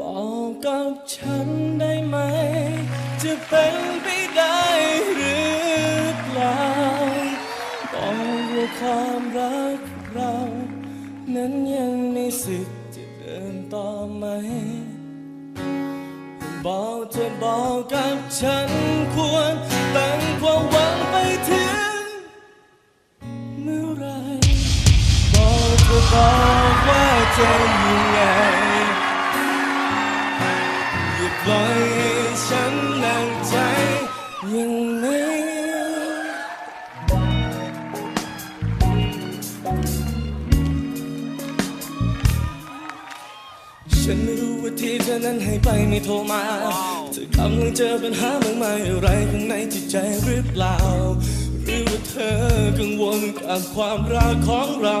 บอกกับฉันได้ไหม จะเป็นไปได้หรือเปล่าบอกว่าความรักเรา นั้นยังมีสิทธิ์จะเดินต่อไหม บอกเธอบอกกับฉันควรตั้งความหวังไปถึงเมื่อไรบอกเธอบอกว่าจะยังไง ให้ฉันนั่งใจอย่างนี้ฉันไม่รู้ว่าที่เธอนั้นให้ไปไม่โทรมา เธอกำลังเจอปัญหามากมายอะไรข้างในจิตใจหรือเปล่า หรือว่าเธอกังวลกับความรักของเรา